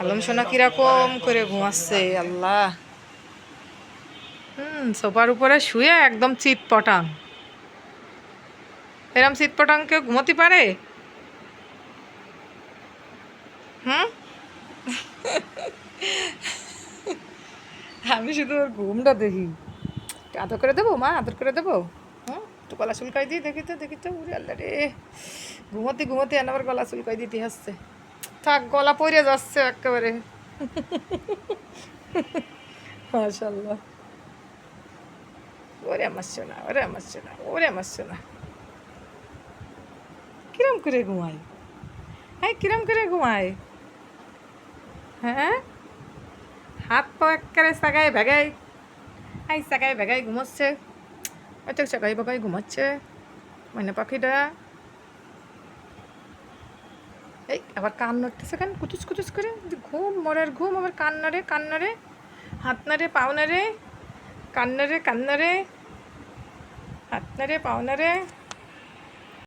আলম সোনা কীরকম করে ঘুমাচ্ছে, আল্লাহ। হুম, সোফার উপরে শুয়ে একদম চিত পটাং এরম চিত পটাং কেউ ঘুমোতে পারে? হুম? আমি শুধু ওর ঘুমটা দেখি। আদর করে দেবো, মা, আদর করে দেবো। হুম তো গলা চুলকাই দিই, দেখি তো দেখি তো, উড়ে আল্লাহ রে। ঘুমোতে ঘুমোতে আবার গলা চুলকাই দিতে আসছে। থাক, গলা পড়ে যাচ্ছে একেবারে। মাশাল্লাহ ওরে আমার সোনা, ওরে আমার সোনা, ওরে আমার সোনা। কিরম করে ঘুমায় হ্যাঁ কিরম করে ঘুমায় হ্যাঁ? হাত পা একেবারে সাগায় ভেগায়। এই সাগায় ভেগায় ঘুমাচ্ছে। ওই সাগাই বাগাই ঘুমাচ্ছে। ময়না পাখিটা এই, আবার কান নড়তেছে কেন? কুচুস কুচুস করে? ঘুম, মরার ঘুম, আবার কান্নারে নাড়ে হাতনারে পাওনারে হাত নাড়ে হাতনারে নাড়ে।